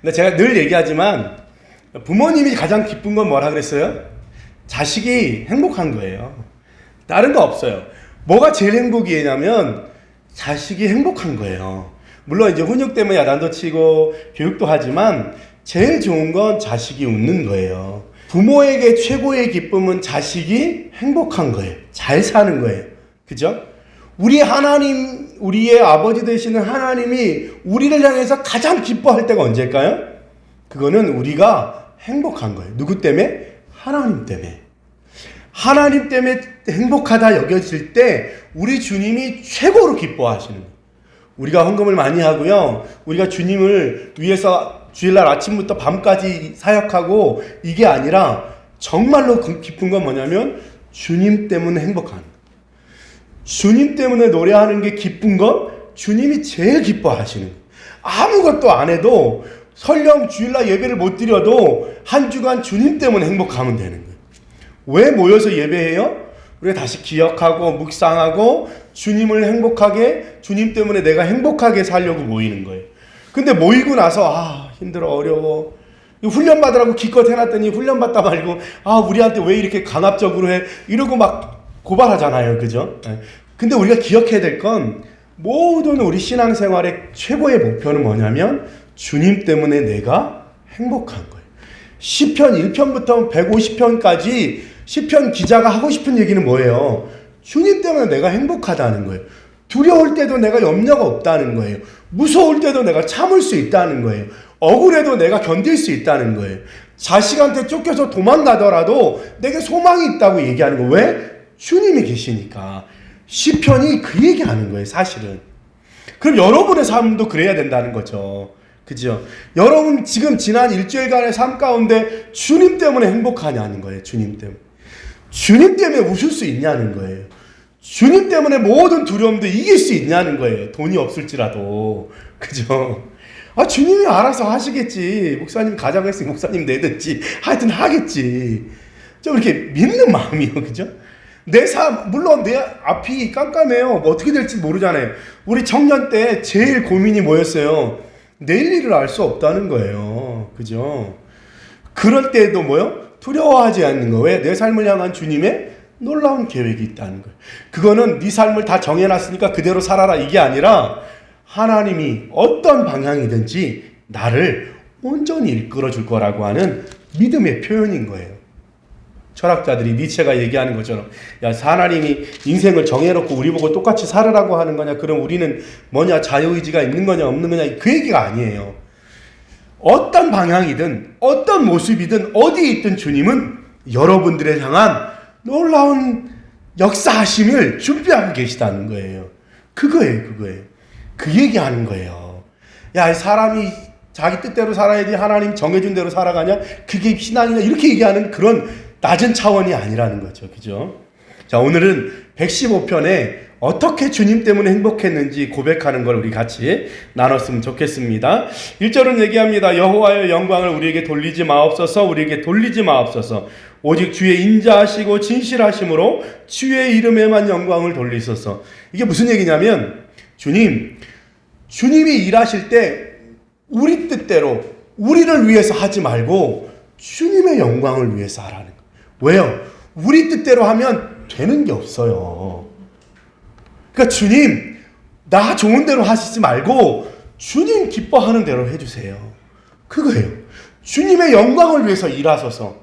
근데 제가 늘 얘기하지만 부모님이 가장 기쁜 건 뭐라 그랬어요? 자식이 행복한 거예요. 다른 거 없어요. 뭐가 제일 행복이냐면 자식이 행복한 거예요. 물론 이제 훈육 때문에 야단도 치고 교육도 하지만 제일 좋은 건 자식이 웃는 거예요. 부모에게 최고의 기쁨은 자식이 행복한 거예요. 잘 사는 거예요. 그죠? 우리 하나님, 우리의 아버지 되시는 하나님이 우리를 향해서 가장 기뻐할 때가 언제일까요? 그거는 우리가 행복한 거예요. 누구 때문에? 하나님 때문에. 하나님 때문에 행복하다 여겨질 때 우리 주님이 최고로 기뻐하시는 거예요. 우리가 헌금을 많이 하고요. 우리가 주님을 위해서 주일날 아침부터 밤까지 사역하고 이게 아니라 정말로 그 기쁜 건 뭐냐면 주님 때문에 행복한. 주님 때문에 노래하는 게 기쁜 건 주님이 제일 기뻐하시는 거예요. 아무것도 안 해도 설령 주일날 예배를 못 드려도 한 주간 주님 때문에 행복하면 되는 거예요. 왜 모여서 예배해요? 우리가 다시 기억하고 묵상하고 주님을 행복하게 주님 때문에 내가 행복하게 살려고 모이는 거예요. 근데 모이고 나서 아 힘들어 어려워 훈련 받으라고 기껏 해놨더니 훈련 받다 말고 아 우리한테 왜 이렇게 강압적으로 해 이러고 막 고발하잖아요, 그죠? 예. 근데 우리가 기억해야 될 건 모든 우리 신앙생활의 최고의 목표는 뭐냐면 주님 때문에 내가 행복한 거예요. 시편 1편부터 150편까지 시편 기자가 하고 싶은 얘기는 뭐예요? 주님 때문에 내가 행복하다는 거예요. 두려울 때도 내가 염려가 없다는 거예요. 무서울 때도 내가 참을 수 있다는 거예요. 억울해도 내가 견딜 수 있다는 거예요. 자식한테 쫓겨서 도망가더라도 내게 소망이 있다고 얘기하는 거. 왜? 주님이 계시니까. 시편이 그 얘기하는 거예요, 사실은. 그럼 여러분의 삶도 그래야 된다는 거죠. 그죠? 여러분 지금 지난 일주일간의 삶 가운데 주님 때문에 행복하냐는 거예요. 주님 때문에. 주님 때문에 웃을 수 있냐는 거예요. 주님 때문에 모든 두려움도 이길 수 있냐는 거예요. 돈이 없을지라도. 그죠? 아, 주님이 알아서 하시겠지. 목사님 가장했으니 목사님 내든지. 하여튼 하겠지. 좀 이렇게 믿는 마음이요. 그죠? 내 삶, 물론 내 앞이 깜깜해요. 뭐 어떻게 될지 모르잖아요. 우리 청년 때 제일 고민이 뭐였어요? 내일 일을 알 수 없다는 거예요. 그죠? 그럴 때도 뭐요? 두려워하지 않는 거. 왜? 내 삶을 향한 주님의 놀라운 계획이 있다는 거예요. 그거는 네 삶을 다 정해놨으니까 그대로 살아라. 이게 아니라 하나님이 어떤 방향이든지 나를 온전히 이끌어 줄 거라고 하는 믿음의 표현인 거예요. 철학자들이 니체가 얘기하는 것처럼 야 하나님이 인생을 정해놓고 우리 보고 똑같이 살으라고 하는 거냐 그럼 우리는 뭐냐 자유의지가 있는 거냐 없는 거냐 그 얘기가 아니에요. 어떤 방향이든 어떤 모습이든 어디에 있든 주님은 여러분들을 향한 놀라운 역사하심을 준비하고 계시다는 거예요. 그거예요 그거예요. 그 얘기하는 거예요. 야 사람이 자기 뜻대로 살아야지 하나님 정해준 대로 살아가냐? 그게 신앙이냐? 이렇게 얘기하는 그런 낮은 차원이 아니라는 거죠. 그죠? 자, 오늘은 115편에 어떻게 주님 때문에 행복했는지 고백하는 걸 우리 같이 나눴으면 좋겠습니다. 1절은 얘기합니다. 여호와의 영광을 우리에게 돌리지 마옵소서, 우리에게 돌리지 마옵소서. 오직 주의 인자하시고 진실하심으로 주의 이름에만 영광을 돌리소서. 이게 무슨 얘기냐면, 주님, 주님이 일하실 때 우리 뜻대로, 우리를 위해서 하지 말고, 주님의 영광을 위해서 하라는. 왜요? 우리 뜻대로 하면 되는 게 없어요. 그러니까 주님, 나 좋은 대로 하시지 말고 주님 기뻐하는 대로 해주세요. 그거예요. 주님의 영광을 위해서 일하소서.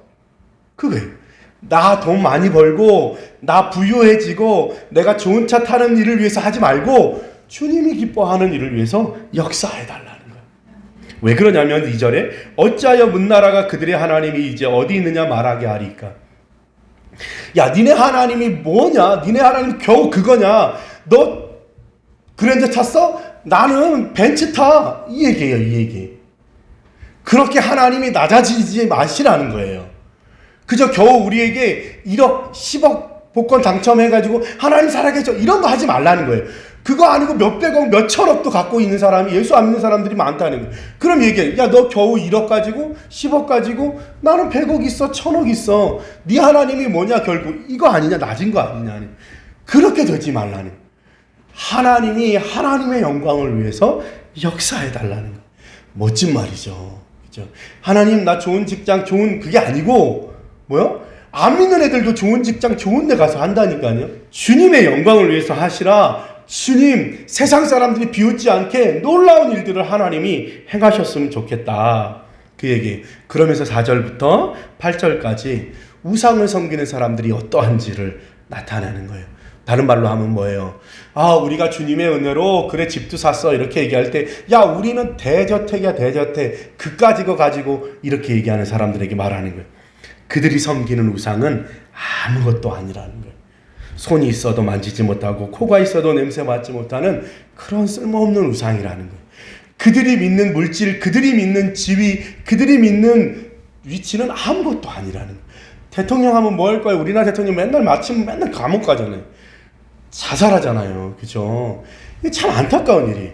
그거예요. 나 돈 많이 벌고, 나 부유해지고, 내가 좋은 차 타는 일을 위해서 하지 말고, 주님이 기뻐하는 일을 위해서 역사해달라는 거예요. 왜 그러냐면 2절에, 어찌하여 문나라가 그들의 하나님이 이제 어디 있느냐 말하게 하리까. 야, 니네 하나님이 뭐냐? 니네 하나님 겨우 그거냐? 너 그랜저 탔어? 나는 벤츠 타. 이 얘기예요, 이 얘기. 그렇게 하나님이 낮아지지 마시라는 거예요. 그저 겨우 우리에게 1억, 10억 복권 당첨해가지고 하나님 살아계셔. 이런 거 하지 말라는 거예요. 그거 아니고 몇백억, 몇천억도 갖고 있는 사람이 예수 안 믿는 사람들이 많다는 거예요. 그럼 얘기해. 야, 너 겨우 1억 가지고, 10억 가지고, 나는 100억 있어, 1000억 있어. 네 하나님이 뭐냐, 결국. 이거 아니냐, 낮은 거 아니냐. 그렇게 되지 말라는 하나님이 하나님의 영광을 위해서 역사해 달라는 거. 멋진 말이죠. 그죠? 하나님 나 좋은 직장 좋은 그게 아니고 뭐요? 안 믿는 애들도 좋은 직장 좋은 데 가서 한다니까요. 주님의 영광을 위해서 하시라. 주님 세상 사람들이 비웃지 않게 놀라운 일들을 하나님이 행하셨으면 좋겠다. 그 얘기. 그러면서 4절부터 8절까지 우상을 섬기는 사람들이 어떠한지를 나타내는 거예요. 다른 말로 하면 뭐예요? 아, 우리가 주님의 은혜로 그래 집도 샀어 이렇게 얘기할 때, 야, 우리는 대저택이야 대저택. 그까지 거 가지고 이렇게 얘기하는 사람들에게 말하는 거예요. 그들이 섬기는 우상은 아무것도 아니라는 거예요. 손이 있어도 만지지 못하고 코가 있어도 냄새 맡지 못하는 그런 쓸모없는 우상이라는 거예요. 그들이 믿는 물질, 그들이 믿는 지위, 그들이 믿는 위치는 아무것도 아니라는 거예요. 대통령 하면 뭐 할 거예요? 우리나라 대통령 맨날 마침 맨날 감옥 가잖아요. 자살하잖아요. 그죠? 이게 참 안타까운 일이.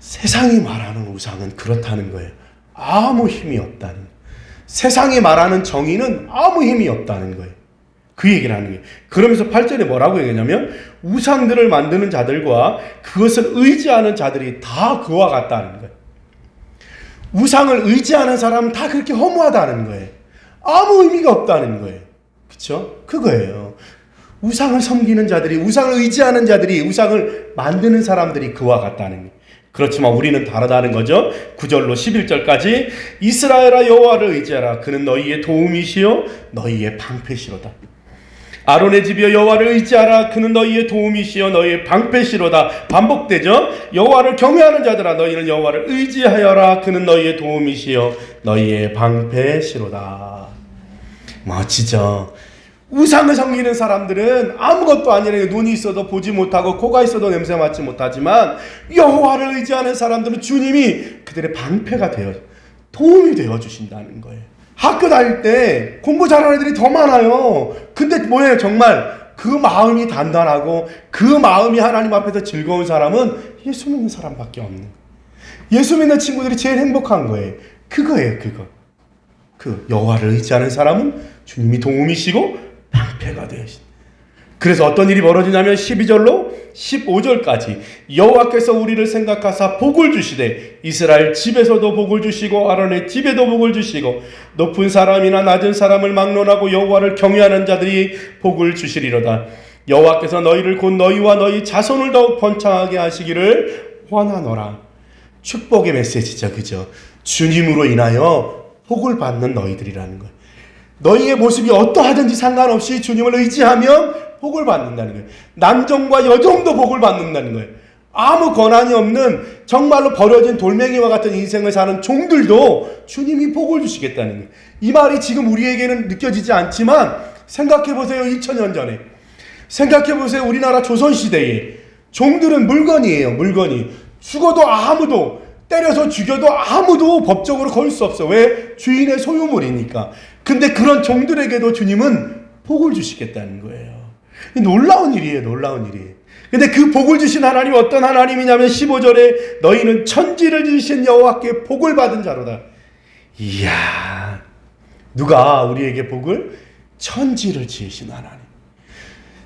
세상이 말하는 우상은 그렇다는 거예요. 아무 힘이 없다는. 세상이 말하는 정의는 아무 힘이 없다는 거예요. 그 얘기를 하는 거예요. 그러면서 8절에 뭐라고 얘기하냐면 우상들을 만드는 자들과 그것을 의지하는 자들이 다 그와 같다는 거예요. 우상을 의지하는 사람은 다 그렇게 허무하다는 거예요. 아무 의미가 없다는 거예요. 그쵸? 그거예요. 우상을 섬기는 자들이, 우상을 의지하는 자들이, 우상을 만드는 사람들이 그와 같다는 거예요. 그렇지만 우리는 다르다는 거죠. 9절로 11절까지 이스라엘아 여호와를 의지하라. 그는 너희의 도움이시요 너희의 방패시로다. 아론의 집이여 여호와를 의지하라. 그는 너희의 도움이시요 너희의 방패시로다. 반복되죠. 여호와를 경외하는 자들아 너희는 여호와를 의지하여라. 그는 너희의 도움이시요 너희의 방패시로다. 멋지죠. 우상을 섬기는 사람들은 아무것도 아니라 눈이 있어도 보지 못하고 코가 있어도 냄새 맡지 못하지만 여호와를 의지하는 사람들은 주님이 그들의 방패가 되어 도움이 되어 주신다는 거예요. 학교 다닐 때 공부 잘하는 애들이 더 많아요. 근데 뭐예요? 정말 그 마음이 단단하고 그 마음이 하나님 앞에서 즐거운 사람은 예수 믿는 사람밖에 없는. 예수 믿는 친구들이 제일 행복한 거예요. 그거예요, 그거. 그 여호와를 의지하는 사람은 주님이 도움이시고 방패가 되신. 그래서 어떤 일이 벌어지냐면 12절로 15절까지 여호와께서 우리를 생각하사 복을 주시되 이스라엘 집에서도 복을 주시고 아론의 집에도 복을 주시고 높은 사람이나 낮은 사람을 막론하고 여호와를 경외하는 자들이 복을 주시리로다. 여호와께서 너희를 곧 너희와 너희 자손을 더욱 번창하게 하시기를 원하노라. 축복의 메시지죠, 그죠? 주님으로 인하여 복을 받는 너희들이라는 거예요. 너희의 모습이 어떠하든지 상관없이 주님을 의지하면 복을 받는다는 거예요. 남종과 여종도 복을 받는다는 거예요. 아무 권한이 없는 정말로 버려진 돌멩이와 같은 인생을 사는 종들도 주님이 복을 주시겠다는 거예요. 이 말이 지금 우리에게는 느껴지지 않지만 생각해 보세요. 2000년 전에. 생각해 보세요. 우리나라 조선 시대에 종들은 물건이에요. 물건이. 죽어도 아무도 때려서 죽여도 아무도 법적으로 걸 수 없어. 왜? 주인의 소유물이니까. 근데 그런 종들에게도 주님은 복을 주시겠다는 거예요. 놀라운 일이에요, 놀라운 일이에요. 근데 그 복을 주신 하나님 어떤 하나님이냐면 15절에 너희는 천지를 지으신 여호와께 복을 받은 자로다. 이야. 누가 우리에게 복을 천지를 지으신 하나님.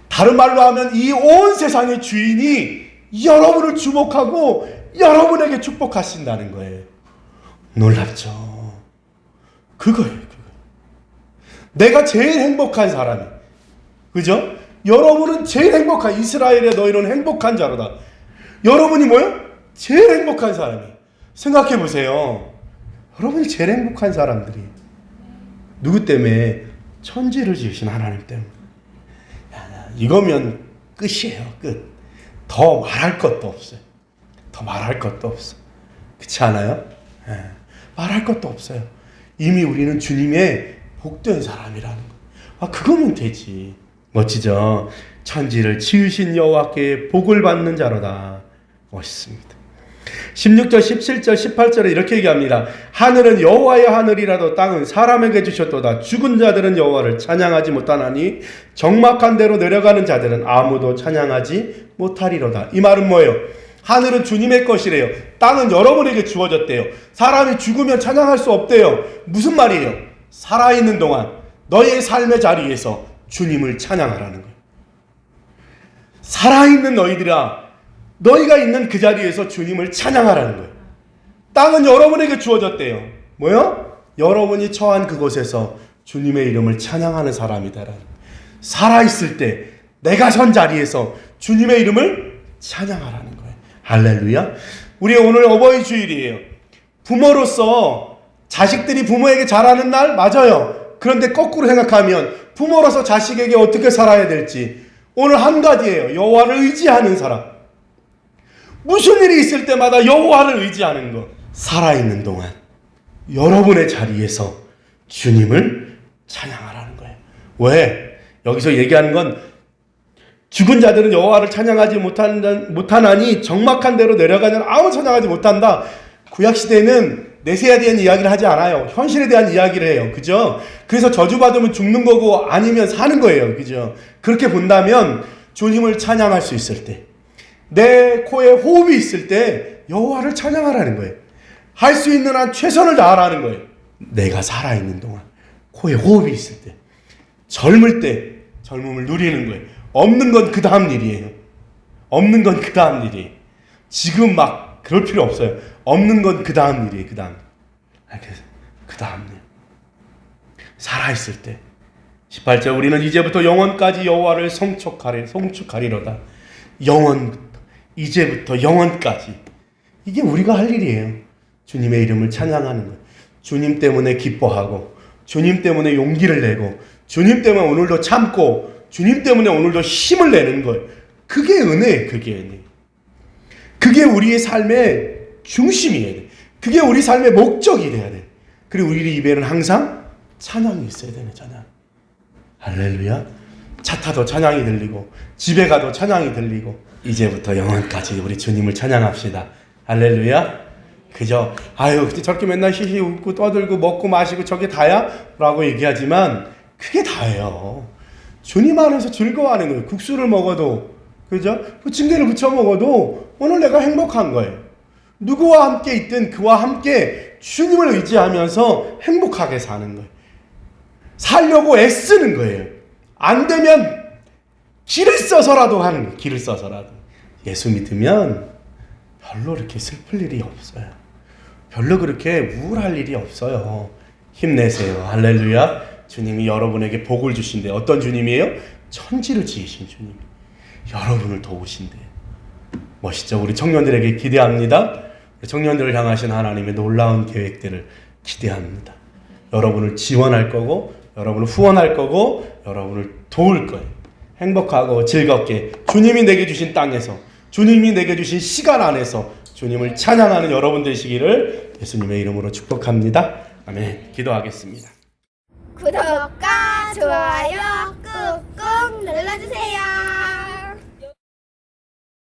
다른 말로 하면 이 온 세상의 주인이 여러분을 주목하고 여러분에게 축복하신다는 거예요. 놀랍죠. 그거예요, 그거. 내가 제일 행복한 사람이. 그죠? 여러분은 제일 행복한, 이스라엘의 너희는 행복한 자로다. 여러분이 뭐요? 제일 행복한 사람이. 생각해 보세요. 여러분이 제일 행복한 사람들이. 누구 때문에? 천지를 지으신 하나님 때문에. 야, 이거면 끝이에요, 끝. 더 말할 것도 없어요. 더 말할 것도 없어. 그렇지 않아요? 예. 말할 것도 없어요. 이미 우리는 주님의 복된 사람이라는 거. 아, 그거면 되지. 멋지죠? 천지를 지으신 여호와께 복을 받는 자로다. 멋있습니다. 16절, 17절, 18절에 이렇게 얘기합니다. 하늘은 여호와의 하늘이라도 땅은 사람에게 주셨도다. 죽은 자들은 여호와를 찬양하지 못하나니 적막한 대로 내려가는 자들은 아무도 찬양하지 못하리로다. 이 말은 뭐예요? 하늘은 주님의 것이래요. 땅은 여러분에게 주어졌대요. 사람이 죽으면 찬양할 수 없대요. 무슨 말이에요? 살아있는 동안 너의 삶의 자리에서 주님을 찬양하라는 거예요. 살아있는 너희들아, 너희가 있는 그 자리에서 주님을 찬양하라는 거예요. 땅은 여러분에게 주어졌대요. 뭐요? 여러분이 처한 그곳에서 주님의 이름을 찬양하는 사람이 되라. 살아있을 때 내가 선 자리에서 주님의 이름을 찬양하라는 거예요. 할렐루야. 우리 오늘 어버이 주일이에요. 부모로서 자식들이 부모에게 잘하는 날 맞아요. 그런데 거꾸로 생각하면 부모로서 자식에게 어떻게 살아야 될지 오늘 한 가지예요. 여호와를 의지하는 사람. 무슨 일이 있을 때마다 여호와를 의지하는 것. 살아있는 동안 여러분의 자리에서 주님을 찬양하라는 거예요. 왜? 여기서 얘기하는 건 죽은 자들은 여호와를 찬양하지 못한다, 못하나니 적막한 대로 내려가면 아무 찬양하지 못한다. 구약 시대는 내세에 대한 이야기를 하지 않아요. 현실에 대한 이야기를 해요. 그죠? 그래서 저주받으면 죽는 거고 아니면 사는 거예요. 그죠? 그렇게 본다면 주님을 찬양할 수 있을 때, 내 코에 호흡이 있을 때 여호와를 찬양하라는 거예요. 할 수 있는 한 최선을 다하라는 거예요. 내가 살아있는 동안 코에 호흡이 있을 때, 젊을 때 젊음을 누리는 거예요. 없는 건 그 다음 일이에요. 없는 건 그 다음 일이에요. 지금 막 그럴 필요 없어요. 없는 건 그 다음 일이에요. 그 다음. 그 다음 일. 살아있을 때. 18절 우리는 이제부터 영원까지 여호와를 성축하리 성축하리로다. 영원부터 이제부터 영원까지. 이게 우리가 할 일이에요. 주님의 이름을 찬양하는 것. 주님 때문에 기뻐하고 주님 때문에 용기를 내고 주님 때문에 오늘도 참고 주님 때문에 오늘도 힘을 내는 거예요. 그게 은혜예요. 그게 은혜. 그게 우리의 삶의 중심이에요. 그게 우리 삶의 목적이 돼야 돼. 그리고 우리 입에는 항상 찬양이 있어야 되는 찬양. 할렐루야. 차 타도 찬양이 들리고 집에 가도 찬양이 들리고 이제부터 영원까지 우리 주님을 찬양합시다. 할렐루야. 그저 아유 저렇게 맨날 히히 웃고 떠들고 먹고 마시고 저게 다야? 라고 얘기하지만 그게 다예요. 주님 안에서 즐거워하는 거예요. 국수를 먹어도 그죠? 부침개를 부쳐 먹어도 오늘 내가 행복한 거예요. 누구와 함께 있든 그와 함께 주님을 의지하면서 행복하게 사는 거예요. 살려고 애쓰는 거예요. 안 되면 길을 써서라도 하는. 길을 써서라도. 예수 믿으면 별로 이렇게 슬플 일이 없어요. 별로 그렇게 우울할 일이 없어요. 힘내세요. 할렐루야. 주님이 여러분에게 복을 주신대. 어떤 주님이에요? 천지를 지으신 주님. 여러분을 도우신대. 멋있죠? 우리 청년들에게 기대합니다. 우리 청년들을 향하신 하나님의 놀라운 계획들을 기대합니다. 여러분을 지원할 거고, 여러분을 후원할 거고, 여러분을 도울 거예요. 행복하고 즐겁게 주님이 내게 주신 땅에서, 주님이 내게 주신 시간 안에서 주님을 찬양하는 여러분 되시기를 예수님의 이름으로 축복합니다. 아멘. 기도하겠습니다. 구독과 좋아요